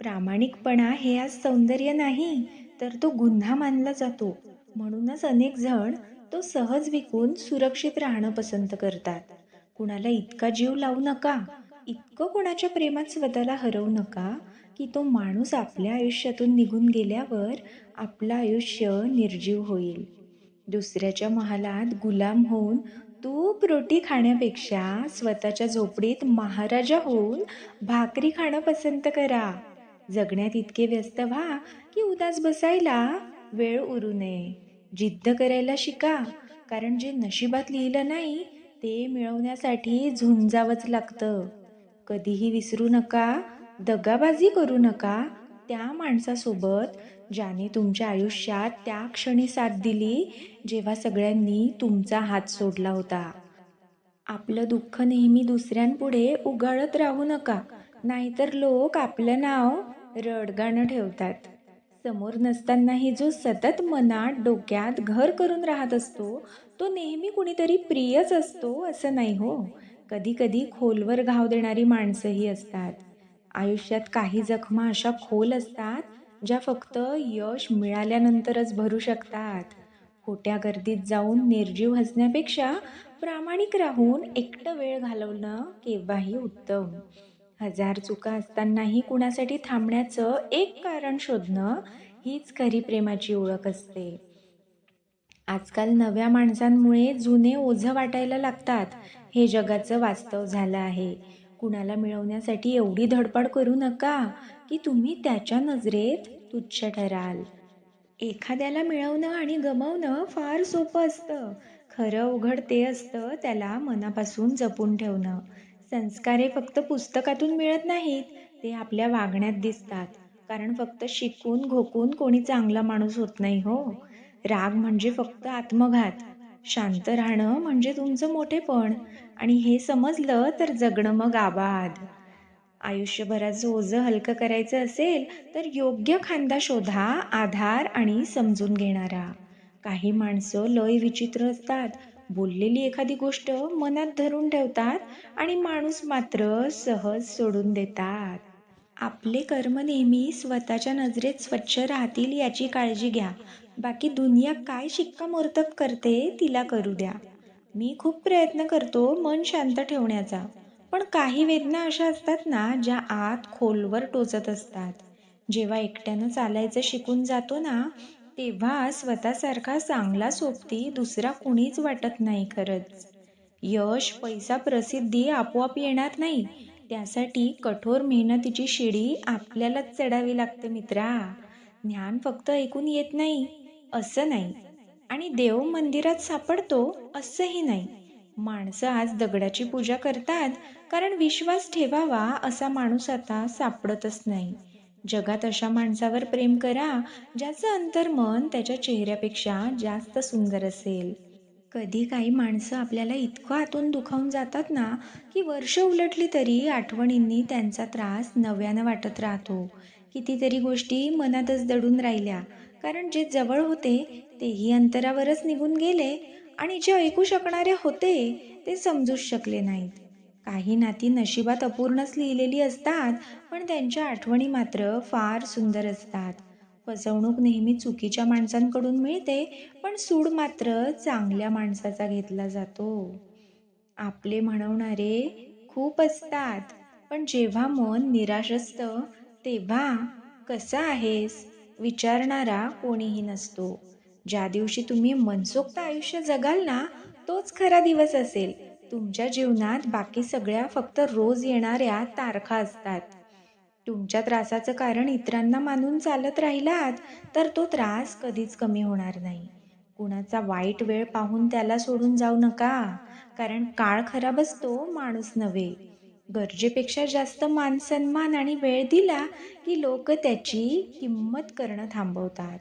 प्रामाणिकपणा हे आज सौंदर्य नाही तर तो गुन्हा मानला जातो. म्हणूनच अनेक जण तो सहज विकून सुरक्षित राहणं पसंत करतात. कुणाला इतका जीव लावू नका इतकं कोणाच्या प्रेमात स्वतःला हरवू नका की तो माणूस आपल्या आयुष्यातून निघून गेल्यावर आपलं आयुष्य निर्जीव होईल. दुसऱ्याच्या महालात गुलाम होऊन तूप रोटी खाण्यापेक्षा स्वतःच्या झोपडीत महाराजा होऊन भाकरी खाणं पसंत करा. जगण्यात इतके व्यस्त व्हा की उदास बसायला वेळ उरू नये. जिद्द करायला शिका कारण जे नशिबात लिहिलं नाही ते मिळवण्यासाठी झुंजावंच लागतं. कधीही विसरू नका दगाबाजी करू नका त्या माणसासोबत ज्याने तुमच्या आयुष्यात त्या क्षणी साथ दिली जेव्हा सगळ्यांनी तुमचा हात सोडला होता. आपलं दुःख नेहमी दुसऱ्यांपुढे उगाळत राहू नका नाहीतर लोक आपलं नाव रडगाणं ठेवतात. समोर नसतानाही जो सतत मनात डोक्यात घर करून राहत असतो तो नेहमी कुणीतरी प्रियच असतो असं नाही हो. कधी कधी खोलवर घाव देणारी माणसंही असतात. आयुष्यात काही जखमा अशा खोल असतात ज्या फक्त यश मिळाल्यानंतरच भरू शकतात. खोट्या गर्दीत जाऊन निर्जीव हसण्यापेक्षा प्रामाणिक राहून एकटं वेळ घालवणं केव्हाही उत्तम. हजार चुका असतानाही कुणासाठी थांबण्याचं एक कारण शोधणं हीच खरी प्रेमाची ओळख असते. आजकाल नव्या माणसांमुळे जुने ओझं वाटायला लागतात. हे जगाचं वास्तव झालं आहे. कुणाला मिळवण्यासाठी एवढी धडपड करू नका की तुम्ही त्याच्या नजरेत तुच्छ ठराल. एखाद्याला मिळवणं आणि गमावणं फार सोपं असतं. खरं उघड ते असतं त्याला मनापासून जपून ठेवणं. संस्कार हे फक्त पुस्तकातून मिळत नाहीत ते आपल्या वागण्यात दिसतात. कारण फक्त शिकून घोकून कोणी चांगला माणूस होत नाही हो. राग म्हणजे फक्त आत्मघात. शांत राहणं म्हणजे तुमचं मोठेपण. आणि हे समजलं तर जगणं मग आबाद. आयुष्यभराचं ओझं हलकं करायचं असेल तर योग्य खांदा शोधा आधार आणि समजून घेणारा. काही माणसं लय विचित्र असतात. बोललेली एखादी गोष्ट मनात धरून ठेवतात आणि माणूस मात्र सहज सोडून देतात. आपले कर्म नेहमी स्वतःच्या नजरेत स्वच्छ राहतील याची काळजी घ्या. बाकी दुनिया काय शिक्कामोर्तब करते तिला करू द्या. मी खूप प्रयत्न करतो मन शांत ठेवण्याचा. पण काही वेदना अशा असतात ना ज्या आत खोलवर टोचत असतात. जेव्हा एकट्यानं चालायचं शिकून जातो ना तेव्हा स्वतःसारखा चांगला सोबती दुसरा कुणीच वाटत नाही खरंच. यश पैसा प्रसिद्धी आपोआप येणार नाही. त्यासाठी कठोर मेहनतीची शिडी आपल्यालाच चढावी लागते मित्रा. ज्ञान फक्त ऐकून येत नाही असं नाही. आणि देव मंदिरात सापडतो असंही नाही. माणसं आज दगडाची पूजा करतात कारण विश्वास ठेवावा असा माणूस आता सापडतच नाही. जगात अशा माणसावर प्रेम करा ज्याचं अंतर्मन त्याच्या चेहऱ्यापेक्षा जास्त सुंदर असेल. कधी काही माणसं आपल्याला इतकं आतून दुखावून जातात ना की वर्ष उलटली तरी आठवणींनी त्यांचा त्रास नव्यानं वाटत राहतो. कितीतरी गोष्टी मनातच दडून राहिल्या. कारण जे जवळ होते तेही अंतरावरच निघून गेले आणि जे ऐकू शकणारे होते ते समजूच शकले नाहीत. काही नाती नशिबात अपूर्णच लिहिलेली असतात पण त्यांच्या आठवणी मात्र फार सुंदर असतात. फसवणूक नेहमी चुकीच्या माणसांकडून मिळते पण सूड मात्र चांगल्या माणसाचा घेतला जातो. आपले म्हणवणारे खूप असतात पण जेव्हा मन निराश असतं तेव्हा कसा आहेस? विचारणारा कोणीही नसतो. ज्या दिवशी तुम्ही मनसोक्त आयुष्य जगाल ना तोच खरा दिवस असेल. तुमच्या जीवनात बाकी सगळ्या फक्त रोज येणाऱ्या तारखा असतात. तुमच्या त्रासाचं कारण इतरांना मानून चालत राहिलात तर तो त्रास कधीच कमी होणार नाही. कुणाचा वाईट वेळ पाहून त्याला सोडून जाऊ नका कारण काळ खराब असतो माणूस नव्हे. गरजेपेक्षा जास्त मान सन्मान आणि वेळ दिला की लोक त्याची किंमत करणं थांबवतात.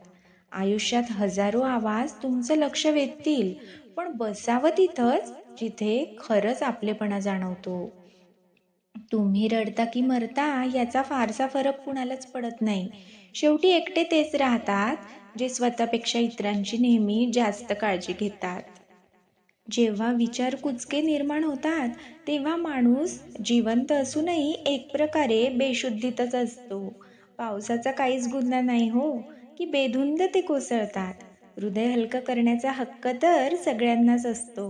आयुष्यात हजारो आवाज तुमचं लक्ष वेधतील पण बसावं तिथंच जिथे खरंच आपलेपणा जाणवतो. तुम्ही रडता की मरता याचा फारसा फरक कुणालाच पडत नाही. शेवटी एकटे तेच राहतात जे स्वतःपेक्षा इतरांची नेहमी जास्त काळजी घेतात. जेव्हा विचार कुचके निर्माण होतात तेव्हा माणूस जिवंत असूनही एक प्रकारे बेशुद्धीतच असतो. पावसाचा काहीच गुन्हा नाही हो की बेधुंद ते कोसळतात. हृदय हलकं करण्याचा हक्क तर सगळ्यांनाच असतो.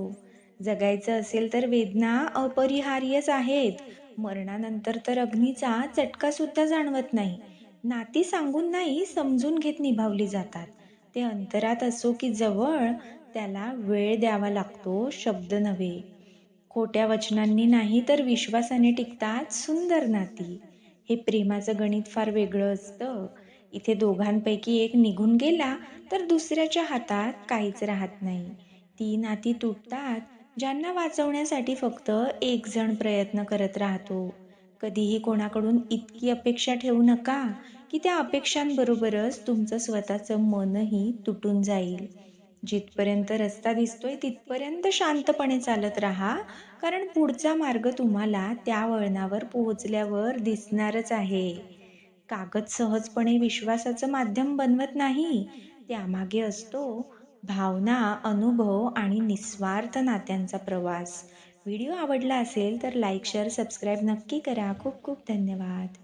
जगायचं असेल तर वेदना अपरिहार्यच आहेत. मरणानंतर तर अग्नीचा चटका सुद्धा जाणवत नाही. नाती सांगून नाही समजून घेत निभावली जातात. ते अंतरात असो की जवळ त्याला वेळ द्यावा लागतो शब्द नव्हे. खोट्या वचनांनी नाही तर विश्वासाने टिकतात सुंदर नाती. हे प्रेमाचं गणित फार वेगळं असतं. इथे दोघांपैकी एक निघून गेला तर दुसऱ्याच्या हातात काहीच राहत नाही. ती नाती तुटतात ज्यांना वाचवण्यासाठी फक्त एक जण प्रयत्न करत राहतो. कधीही कोणाकडून इतकी अपेक्षा ठेवू नका की त्या अपेक्षांबरोबरच तुमचं स्वतःचं मनही तुटून जाईल. जिथपर्यंत रस्ता दिसतोय तिथपर्यंत शांतपणे चालत राहा कारण पुढचा मार्ग तुम्हाला त्या वळणावर पोहोचल्यावर दिसणारच आहे. कागद सहजपणे विश्वासाचं माध्यम बनवत नाही त्यामागे असतो भावना अनुभव आणि निस्वार्थ नात्यांचा प्रवास. व्हिडिओ आवडला असेल तर लाईक शेअर सबस्क्राईब नक्की करा. खूप खूप धन्यवाद.